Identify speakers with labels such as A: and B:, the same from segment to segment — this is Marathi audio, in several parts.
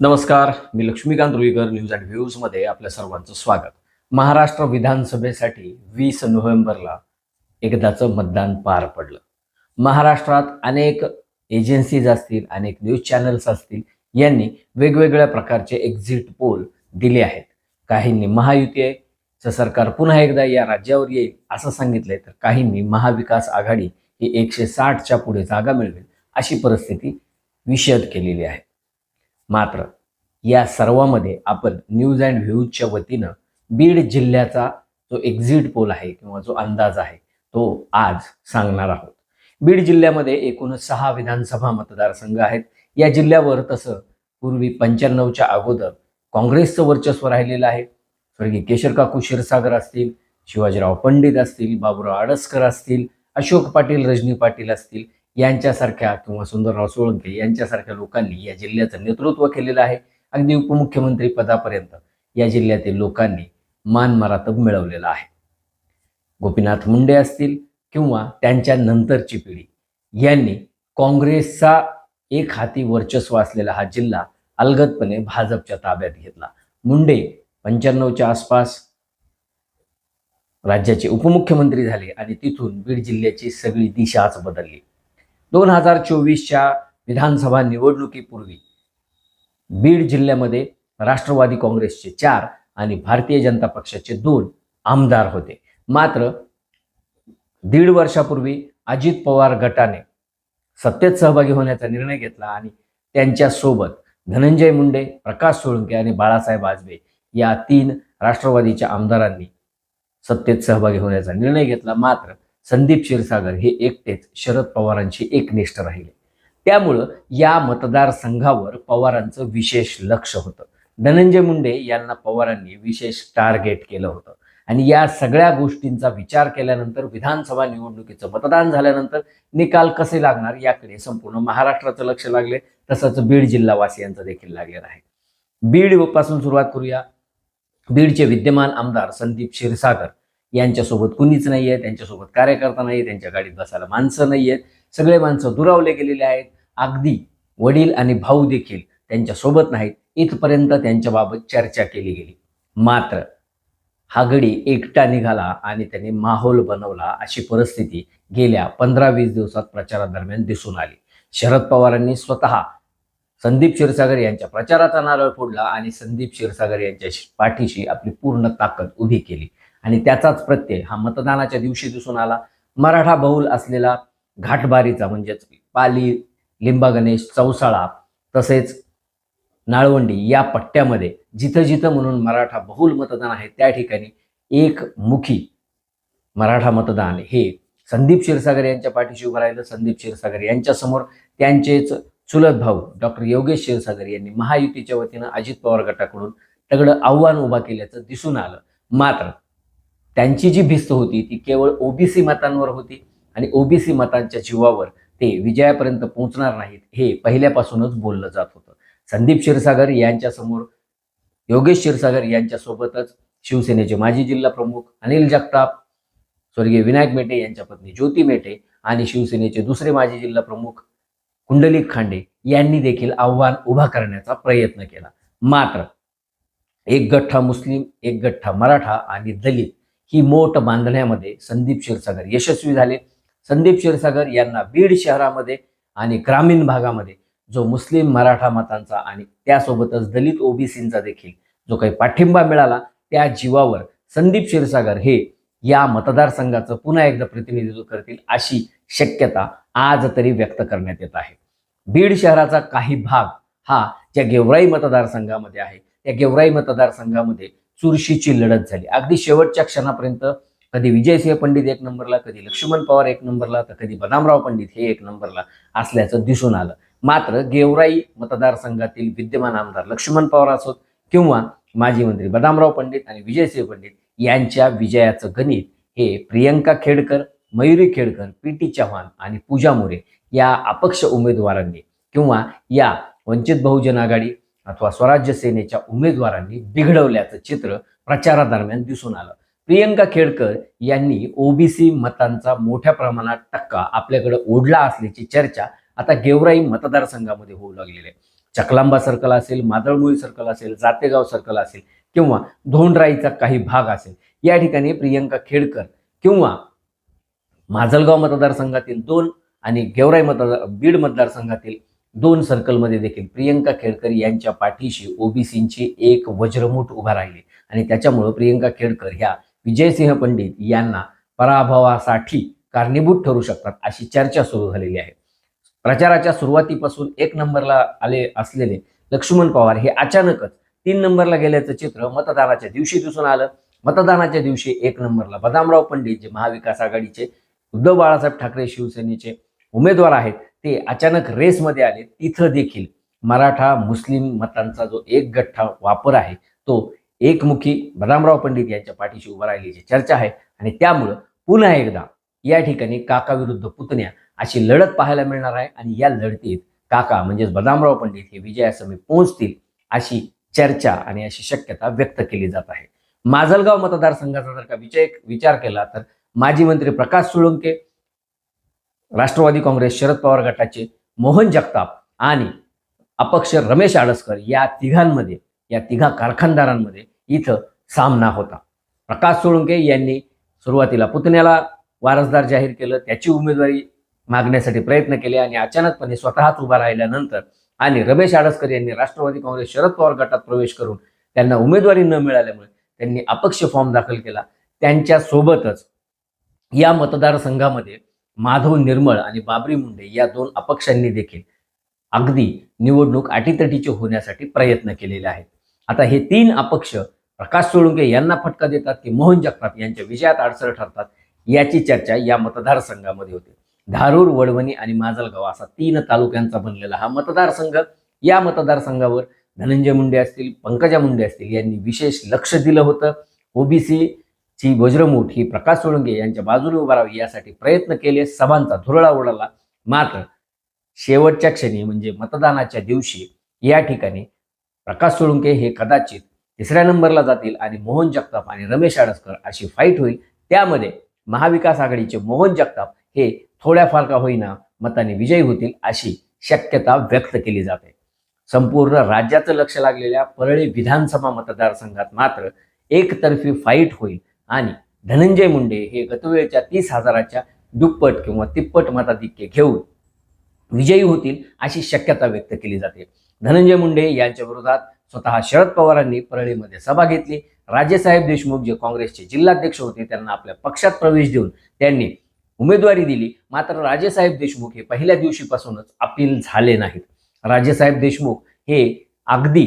A: नमस्कार मी लक्ष्मीकांत रुईकर न्यूज अँड व्ह्यूजमध्ये आपल्या सर्वांचं स्वागत. महाराष्ट्र विधानसभेसाठी वीस नोव्हेंबरला एकदाचं मतदान पार पडलं. महाराष्ट्रात अनेक एजन्सीज असतील अनेक न्यूज चॅनल्स असतील यांनी वेगवेगळ्या प्रकारचे एक्झिट पोल दिले आहेत. काहींनी महायुतीचं सरकार पुन्हा एकदा या राज्यावर येईल असं सांगितलंय तर काहींनी महाविकास आघाडी ही एकशे साठच्या पुढे जागा मिळवेल अशी परिस्थिती विषद केलेली आहे. मात्र या सर्वामध्ये आपण न्यूज अँड व्ह्यूजच्या वतीनं बीड जिल्ह्याचा जो एक्झिट पोल आहे किंवा जो अंदाज आहे तो आज सांगणार आहोत. बीड जिल्ह्यामध्ये एकूण सहा विधानसभा मतदारसंघ आहेत. या जिल्ह्यावर तसं पूर्वी पंच्याण्णवच्या अगोदर काँग्रेसचं वर्चस्व राहिलेलं आहे. स्वर्गीय केशर काकू क्षीरसागर असतील शिवाजीराव पंडित असतील बाबूराव आडसकर असतील अशोक पाटील रजनी पाटील असतील यांच्यासारख्या किंवा सुंदरराव सोळंके यांच्यासारख्या लोकांनी या जिल्ह्याचं नेतृत्व केलेलं आहे. अगदी उपमुख्यमंत्री पदापर्यंत या जिल्ह्यातील लोकांनी मान मरातब मिळवलेला आहे. गोपीनाथ मुंडे असतील किंवा त्यांच्या नंतरची पिढी यांनी काँग्रेसचा एक हाती वर्चस्व असलेला हा जिल्हा अलगदपणे भाजपच्या ताब्यात घेतला. मुंडे पंच्याण्णवच्या आसपास राज्याचे उपमुख्यमंत्री झाले आणि तिथून बीड जिल्ह्याची सगळी दिशाच बदलली. दोन हजार चोवीसच्या विधानसभा निवडणुकीपूर्वी बीड जिल्ह्यामध्ये राष्ट्रवादी काँग्रेसचे चार आणि भारतीय जनता पक्षाचे दोन आमदार होते. मात्र दीड वर्षापूर्वी अजित पवार गटाने सत्तेत सहभागी होण्याचा निर्णय घेतला आणि त्यांच्यासोबत धनंजय मुंडे प्रकाश सोळंके आणि बाळासाहेब आजबे या तीन राष्ट्रवादीच्या आमदारांनी सत्तेत सहभागी होण्याचा निर्णय घेतला. मात्र संदीप क्षीरसागर हे एकटेच शरद पवारांशी एकनिष्ठ राहिले. त्यामुळं या मतदारसंघावर पवारांचं विशेष लक्ष होतं. धनंजय मुंडे यांना पवारांनी विशेष टार्गेट केलं होतं. आणि या सगळ्या गोष्टींचा विचार केल्यानंतर विधानसभा निवडणुकीचं मतदान झाल्यानंतर निकाल कसे लागणार याकडे संपूर्ण महाराष्ट्राचं लक्ष लागले. तसंच बीड जिल्हावासियांचं देखील लागलेलं आहे. बीडपासून सुरुवात करूया. बीडचे विद्यमान आमदार संदीप क्षीरसागर. यांच्यासोबत कुणीच नाही आहे त्यांच्यासोबत कार्यकर्ता नाही त्यांच्या गाडीत बसायला माणसं नाही आहेत सगळे माणसं दुरावले गेलेले आहेत. अगदी वडील आणि भाऊ देखील त्यांच्यासोबत नाहीत. इथपर्यंत त्यांच्याबाबत चर्चा केली गेली. मात्र हा गडी एकटा निघाला आणि त्यांनी माहोल बनवला अशी परिस्थिती गेल्या पंधरा वीस दिवसात प्रचारादरम्यान दिसून आली. शरद पवारांनी स्वतः संदीप क्षीरसागर यांच्या प्रचाराचा नारळ फोडला आणि संदीप क्षीरसागर यांच्या पाठीशी आपली पूर्ण ताकद उभी केली. आणि त्याचाच प्रत्यय हा मतदानाच्या दिवशी दिसून आला. मराठा बहुल असलेला घाटबारीचा म्हणजेच पाली लिंबा गणेश चौसाळा तसेच नाळवंडी या पट्ट्यामध्ये जिथं जिथं म्हणून मराठा बहुल मतदान आहे त्या ठिकाणी एक मुखी मराठा मतदान. हे संदीप क्षीरसागर यांच्या पाठीशी उभं राहिलं. संदीप क्षीरसागर यांच्यासमोर त्यांचेच चुलत भाऊ डॉक्टर योगेश क्षीरसागर यांनी महायुतीच्या वतीनं अजित पवार गटाकडून तगडं आव्हान उभा केल्याचं दिसून आलं. मात्र त्यांची जी भिस्त होती ती केवळ ओबीसी मतांवर होती आणि ओबीसी मतांच्या जीवावर ते विजयापर्यंत पोहोचणार नाहीत हे पहिल्यापासूनच बोललं जात होतं. संदीप क्षीरसागर यांच्यासमोर योगेश क्षीरसागर यांच्यासोबतच शिवसेनेचे माजी जिल्हा प्रमुख अनिल जगताप स्वर्गीय विनायक मेटे यांच्या पत्नी ज्योती मेटे आणि शिवसेनेचे दुसरे माजी जिल्हा प्रमुख कुंडलिक खांडे यांनी देखील आव्हान उभा करण्याचा प्रयत्न केला. मात्र एक गठ्ठा मुस्लिम एक गठ्ठा मराठा आणि दलित ही मोठ बांधण्यामध्ये संदीप क्षीरसागर यशस्वी झाले. संदीप क्षीरसागर यांना बीड शहरामध्ये आणि ग्रामीण भागामध्ये जो मुस्लिम मराठा मतांचा आणि त्यासोबतच दलित ओबीसींचा देखील जो काही पाठिंबा मिळाला त्या जीवावर संदीप क्षीरसागर हे या मतदारसंघाचं पुन्हा एकदा प्रतिनिधित्व करतील अशी शक्यता आज तरी व्यक्त करण्यात येत आहे. बीड शहराचा काही भाग हा ज्या गेवराई मतदारसंघामध्ये आहे त्या गेवराई मतदारसंघामध्ये चुरशीची लढत झाली. अगदी शेवटच्या क्षणापर्यंत कधी विजयसिंह पंडित एक नंबरला कधी लक्ष्मण पवार एक नंबरला तर कधी बदामराव पंडित हे एक नंबरला असल्याचं दिसून आलं. मात्र गेवराई मतदारसंघातील विद्यमान आमदार लक्ष्मण पवार असोत किंवा माजी मंत्री बदामराव पंडित आणि विजयसिंह पंडित यांच्या विजयाचं गणित हे प्रियंका खेडकर मयुरी खेडकर पी टी चव्हाण आणि पूजा मोरे या अपक्ष उमेदवारांनी किंवा या वंचित बहुजन आघाडी अथवा स्वराज्य सेनेच्या उमेदवारांनी बिघडवल्याचं चित्र प्रचारादरम्यान दिसून आलं. प्रियंका खेडकर यांनी ओबीसी मतांचा मोठ्या प्रमाणात टक्का आपल्याकडे ओढला असल्याची चर्चा आता गेवराई मतदारसंघामध्ये होऊ लागलेली आहे. चकलांबा सर्कल असेल मादळमुळी सर्कल असेल जातेगाव सर्कल असेल किंवा धोंडराईचा काही भाग असेल या ठिकाणी प्रियंका खेडकर किंवा माजलगाव मतदारसंघातील दोन आणि गेवराई मतदार बीड मतदारसंघातील दोन सर्कलमध्ये देखील प्रियंका खेडकर यांच्या पाठीशी ओबीसींची एक वज्रमूठ उभा राहिली. आणि त्याच्यामुळं प्रियंका खेडकर ह्या विजयसिंह पंडित यांना पराभवासाठी कारणीभूत ठरू शकतात अशी चर्चा सुरू झालेली आहे. प्रचाराच्या सुरुवातीपासून एक नंबरला आले असलेले लक्ष्मण पवार हे अचानकच तीन नंबरला गेल्याचं चित्र मतदानाच्या दिवशी दिसून आलं. मतदानाच्या दिवशी एक नंबरला बदामराव पंडित जे महाविकास आघाडीचे उद्धव बाळासाहेब ठाकरे शिवसेनेचे उमेदवार आहेत ते अचानक रेसमध्ये आले तिथं देखील मराठा मुस्लिम मतांचा जो एक गठ्ठा वापर आहे तो एकमुखी बदामराव पंडित यांच्या पाठीशी उभा राहिल्याची चर्चा आहे आणि त्यामुळं पुन्हा एकदा या ठिकाणी काका विरुद्ध पुतण्या अशी लढत पाहायला मिळणार आहे आणि या लढतीत काका म्हणजेच बदामराव पंडित हे विजयासमी पोहोचतील अशी चर्चा आणि अशी शक्यता व्यक्त केली जात आहे. माजलगाव मतदारसंघाचा जर का विजय विचार केला तर माजी मंत्री प्रकाश सोळंके राष्ट्रवादी काँग्रेस शरद पवार गटाचे मोहन जगताप आणि अपक्ष रमेश आडसकर या तिघांमध्ये या तिघा कारखानदारांमध्ये इथं सामना होता. प्रकाश सोळंके यांनी सुरुवातीला पुतण्याला वारसदार जाहीर केलं त्याची उमेदवारी मागण्यासाठी प्रयत्न केले आणि अचानकपणे स्वतःच उभा राहिल्यानंतर आणि रमेश आडसकर यांनी राष्ट्रवादी काँग्रेस शरद पवार गटात प्रवेश करून त्यांना उमेदवारी न मिळाल्यामुळे त्यांनी अपक्ष फॉर्म दाखल केला. त्यांच्या सोबतच या मतदारसंघामध्ये माधव निर्मळ आणि बाबरी मुंडे या दोन अपक्षांनी देखील अगदी निवडणूक अटीतटीची होण्यासाठी प्रयत्न केलेले आहेत. आता हे तीन अपक्ष प्रकाश सोळुंके यांना फटका देतात की मोहन जगताप यांच्या विजयात अडसर ठरतात याची चर्चा या मतदारसंघामध्ये होते. धारूर वडवणी आणि माजलगाव असा तीन तालुक्यांचा बनलेला हा मतदारसंघ. या मतदारसंघावर धनंजय मुंडे असतील पंकजा मुंडे असतील यांनी विशेष लक्ष दिलं होतं. ओबीसी ची वज्रमूठ ही प्रकाश सोळंके यांच्या बाजूने उभा राहावी यासाठी प्रयत्न केले. सभांचा धुरळा उडाला मात्र शेवटच्या क्षणी म्हणजे मतदानाच्या दिवशी या ठिकाणी प्रकाश सोळुंके हे कदाचित तिसऱ्या नंबरला जातील आणि मोहन जगताप आणि रमेश आडसकर अशी फाईट होईल. त्यामध्ये महाविकास आघाडीचे मोहन जगताप हे थोड्याफार का होईना मताने विजयी होतील अशी शक्यता व्यक्त केली जाते. संपूर्ण राज्याचं लक्ष लागलेल्या परळी विधानसभा मतदारसंघात मात्र एकतर्फी फाईट होईल. आणि धनंजय मुंडे हे गतवेळच्या तीस हजाराच्या दुप्पट किंवा तिप्पट मताधिक्य घेऊन विजयी होतील अशी शक्यता व्यक्त केली जाते. धनंजय मुंडे यांच्या विरोधात स्वतः शरद पवारांनी परळीमध्ये सभा घेतली. राजेसाहेब देशमुख जे काँग्रेसचे जिल्हाध्यक्ष होते त्यांना आपल्या पक्षात प्रवेश देऊन त्यांनी उमेदवारी दिली. मात्र राजेसाहेब देशमुख हे पहिल्या दिवशीपासूनच अपील झाले नाहीत. राजेसाहेब देशमुख हे अगदी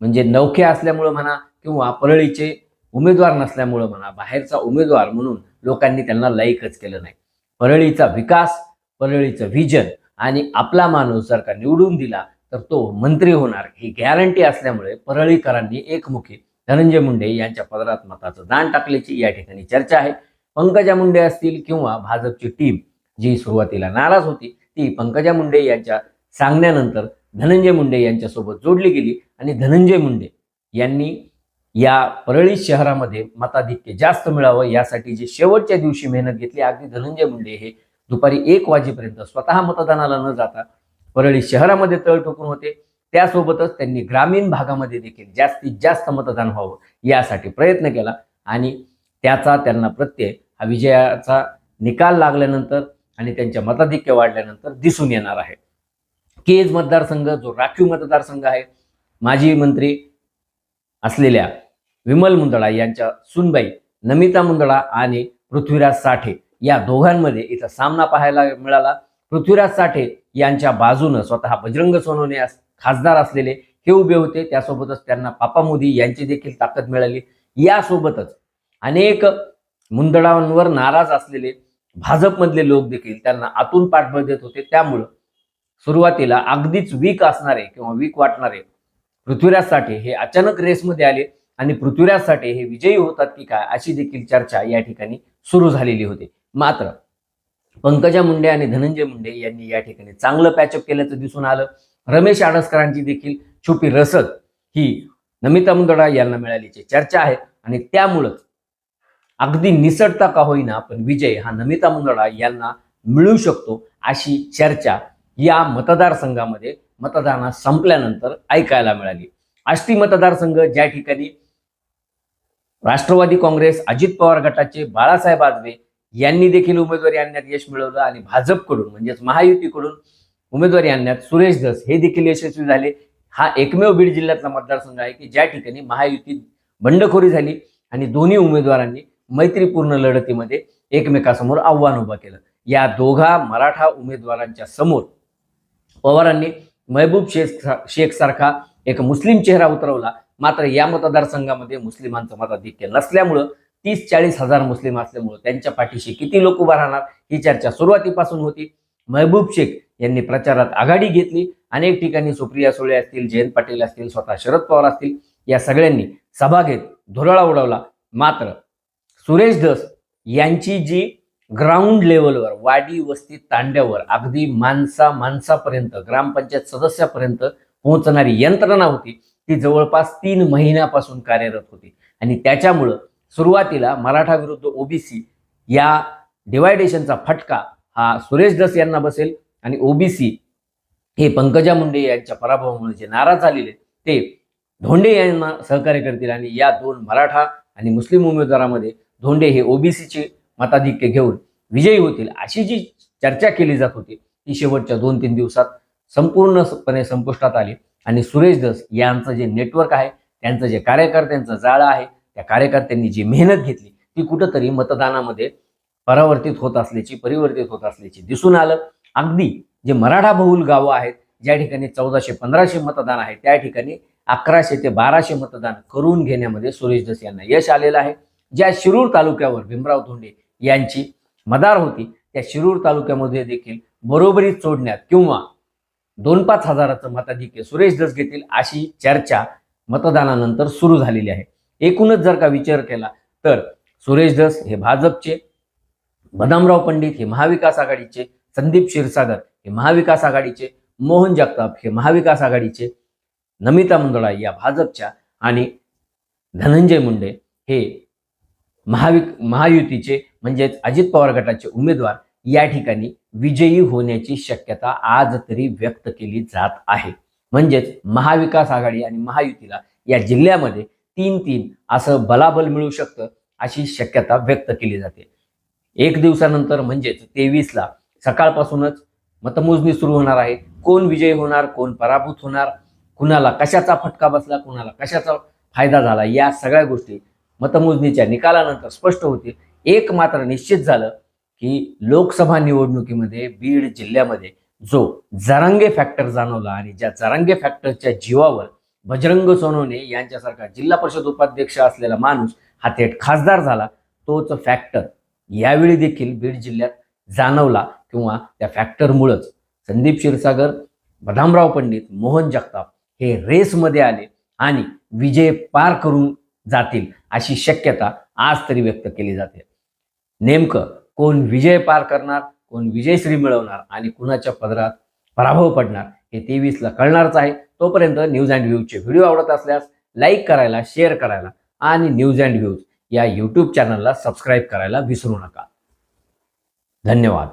A: म्हणजे नौखे असल्यामुळे म्हणा किंवा परळीचे उमेदवार नसल्यामुळं म्हणा बाहेरचा उमेदवार म्हणून लोकांनी त्यांना लाईकच केलं नाही. परळीचा विकास परळीचं व्हिजन आणि आपला माणूस जर का निवडून दिला तर तो मंत्री होणार. ही गॅरंटी असल्यामुळे परळीकरांनी एकमुखी धनंजय मुंडे यांच्या पदरात मताचं दान टाकल्याची या ठिकाणी चर्चा आहे. पंकजा मुंडे असतील किंवा भाजपची टीम जी सुरुवातीला नाराज होती ती पंकजा मुंडे यांच्या सांगण्यानंतर धनंजय मुंडे यांच्यासोबत जोडली गेली आणि धनंजय मुंडे यांनी या परळी शहरामध्ये मताधिक्य जास्त मिळावं यासाठी जे शेवटच्या दिवशी मेहनत घेतली अगदी धनंजय मुंडे हे दुपारी एक वाजेपर्यंत स्वतः मतदानाला न जाता परळी शहरामध्ये तळ ठोकून होते. त्यासोबतच त्यांनी ग्रामीण भागामध्ये देखील जास्तीत जास्त मतदान व्हावं यासाठी प्रयत्न केला आणि त्याचा त्यांना प्रत्यय हा विजयाचा निकाल लागल्यानंतर आणि त्यांच्या मताधिक्य वाढल्यानंतर दिसून येणार आहे. केज मतदारसंघ जो राखीव मतदारसंघ आहे माजी मंत्री असलेल्या विमल मुंदळा यांच्या सुनबाई नमिता मुंदळा आणि पृथ्वीराज साठे या दोघांमध्ये इथं सामना पाहायला मिळाला. पृथ्वीराज साठे यांच्या बाजूनं स्वतः बजरंग सोनवणे खासदार असलेले हे उभे होते. त्यासोबतच त्यांना पापा मोदी यांची देखील ताकद मिळाली. यासोबतच अनेक मुंदडांवर नाराज असलेले भाजपमधले लोक देखील त्यांना आतून पाठबळ देत होते. त्यामुळं सुरुवातीला अगदीच वीक असणारे किंवा वीक वाटणारे पृथ्वीराज साठे हे अचानक रेसमध्ये आले आणि पृथ्वीराज साठे हे विजयी होतात की काय अशी देखील चर्चा या ठिकाणी सुरू झालेली होती. मात्र पंकजा मुंडे आणि धनंजय मुंडे यांनी या ठिकाणी चांगलं पॅचअप केल्याचं दिसून आलं. रमेश आडसकरांची देखील छुपी रसद ही नमिता मुंदडा यांना मिळाल्याची चर्चा आहे आणि त्यामुळंच अगदी निसटता का होईना पण विजय हा नमिता मुंदडा यांना मिळू शकतो अशी चर्चा या मतदारसंघामध्ये मतदाना संपल्यानंतर ऐकायला मिळाली. आष्टी मतदारसंघ ज्या ठिकाणी राष्ट्रवादी काँग्रेस अजित पवार गटाचे बाळासाहेब आजवे यांनी देखील उमेदवारी आणण्यात यश मिळवलं आणि भाजपकडून म्हणजेच महायुतीकडून उमेदवारी आणण्यात सुरेश धस हे देखील यशस्वी झाले. हा एकमेव बीड जिल्ह्यातला मतदारसंघ आहे की ज्या ठिकाणी महायुतीत बंडखोरी झाली आणि दोन्ही उमेदवारांनी मैत्रीपूर्ण लढतीमध्ये एकमेकासमोर आव्हान उभं केलं. या दोघा मराठा उमेदवारांच्या समोर पवारांनी महबूब शेख शेख सारखा एक मुस्लिम चेहरा उतरवला. मात्र या मतदारसंघामध्ये मुस्लिमांचं मताधिक्य नसल्यामुळं तीस चाळीस हजार मुस्लिम असल्यामुळं त्यांच्या पाठीशी किती लोक उभा राहणार ही चर्चा सुरुवातीपासून होती. महबूब शेख यांनी प्रचारात आघाडी घेतली. अनेक ठिकाणी सुप्रिया सुळे असतील जयंत पाटील असतील स्वतः शरद पवार असतील या सगळ्यांनी सभा घेत धुराळा उडवला. मात्र सुरेश धस यांची जी ग्राउंड लेवलवर वाडी वस्ती तांड्यावर अगदी माणसा माणसापर्यंत ग्रामपंचायत सदस्यापर्यंत पोहोचणारी यंत्रणा होती. ती जवळपास तीन महिन्यापासून कार्यरत होती. आणि त्याच्यामुळं सुरुवातीला मराठा विरुद्ध ओबीसी या डिवायडेशनचा फटका हा सुरेश दस यांना बसेल आणि ओबीसी हे पंकजा मुंडे यांच्या पराभवामुळे जे नाराज झालेले ते धोंडे यांना सहकार्य करतील. आणि या दोन मराठा आणि मुस्लिम उमेदवारामध्ये धोंडे हे ओबीसीचे मताधिक्य घेऊन विजयी होतील अशी जी चर्चा केली जात होती ती शेवटच्या दोन तीन दिवसात संपूर्णपणे संपुष्टात आली. आणि सुरेश दस यांचं जे नेटवर्क आहे त्यांचं जे कार्यकर्त्यांचं जाळं आहे त्या कार्यकर्त्यांनी जी मेहनत घेतली ती कुठंतरी मतदानामध्ये परावर्तित होत असल्याची परिवर्तित होत असल्याची दिसून आलं. अगदी जे मराठा बहुल गावं आहेत ज्या ठिकाणी चौदाशे पंधराशे मतदान आहे त्या ठिकाणी अकराशे ते बाराशे मतदान करून घेण्यामध्ये सुरेश दस यांना यश आलेलं आहे. ज्या शिरूर तालुक्यावर भीमराव धोंडे यांची मदार होती. त्या शिरूर तालुक्यामध्ये देखील बरोबरी सोडण्यात किंवा दोन पाच हजाराचं मताधिक्य सुरेश दस घेतील अशी चर्चा मतदानानंतर सुरू झालेली आहे. एकूणच जर का विचार केला तर सुरेश दस हे भाजपचे बदामराव पंडित हे महाविकास आघाडीचे संदीप क्षीरसागर हे महाविकास आघाडीचे मोहन जगताप हे महाविकास आघाडीचे नमिता मुंदडा या भाजपच्या आणि धनंजय मुंडे हे महाविक महायुतीचे म्हणजेच अजित पवार गटाचे उमेदवार या ठिकाणी विजयी होण्याची शक्यता आज तरी व्यक्त केली जात आहे. म्हणजेच महाविकास आघाडी आणि महायुतीला या जिल्ह्यामध्ये तीन तीन असं बलाबल मिळू शकतं अशी शक्यता व्यक्त केली जाते. एक दिवसानंतर म्हणजेच तेवीसला सकाळपासूनच मतमोजणी सुरू होणार आहे. कोण विजयी होणार कोण पराभूत होणार कुणाला कशाचा फटका बसला कुणाला कशाचा फायदा झाला या सगळ्या गोष्टी मतमोजणीच्या निकालानंतर स्पष्ट होतील. एक मात्र निश्चित झालं की लोकसभा निवडणुकीमध्ये बीड जिल्ह्यामध्ये जो जरांगे फॅक्टर जाणवला आणि ज्या जरांगे फॅक्टरच्या जीवावर बजरंग सोनवणे यांच्यासारखा जिल्हा परिषद उपाध्यक्ष असलेला माणूस हा थेट खासदार झाला तोच फॅक्टर यावेळी देखील बीड जिल्ह्यात जाणवला किंवा त्या फॅक्टरमुळंच संदीप क्षीरसागर बदामराव पंडित मोहन जगताप हे रेसमध्ये आले आणि विजय पार करून जातील अशी शक्यता आज तरी व्यक्त केली जाते. नेमकं कोण विजय पार करणार कोण विजयश्री मिळवणार आणि कुणाच्या पदरात पराभव पडणार हे तेवीसला कळणारच आहे. तोपर्यंत न्यूज अँड व्ह्यूजचे व्हिडिओ आवडत असल्यास लाईक करायला शेअर करायला आणि न्यूज अँड व्ह्यूज या यूट्यूब चॅनलला सबस्क्राईब करायला विसरू नका. धन्यवाद.